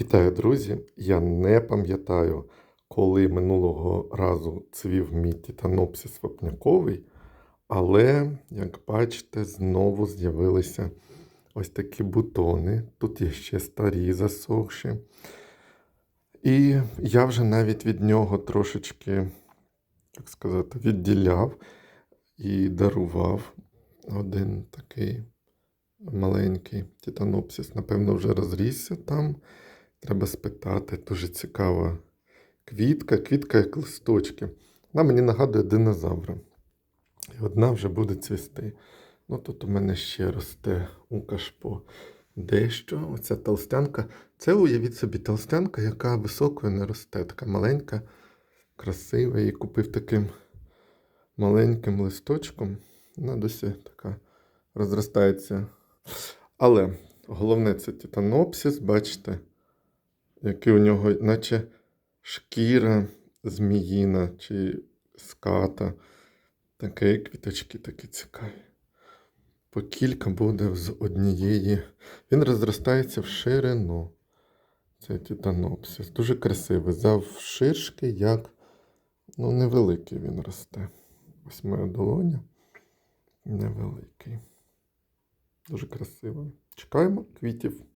Вітаю, друзі! Я не пам'ятаю, коли минулого разу цвів мій титанопсис вапняковий, але, як бачите, знову з'явилися ось такі бутони. Тут є ще старі засохші. І я вже навіть від нього трошечки, так сказати, відділяв і дарував один такий маленький титанопсис. Напевно, вже розрісся там. Треба спитати, дуже цікава квітка, квітка як листочки. Вона мені нагадує динозавра. І одна вже буде цвісти. Ну тут у мене ще росте у кашпо дещо. Оця толстянка. Це уявіть собі толстянка, яка високою не росте. Така маленька, красива. Її купив таким маленьким листочком. Вона досі така розростається. Але головне це титанопсис, бачите який у нього, наче шкіра зміїна чи ската. Такі квіточки такі цікаві. По кілька буде з однієї. Він розростається в ширину. Це титанопсис. Дуже красивий. Завширшки, як ну, невеликий він росте. Ось моя долоня. Невеликий. Дуже красивий. Чекаємо квітів.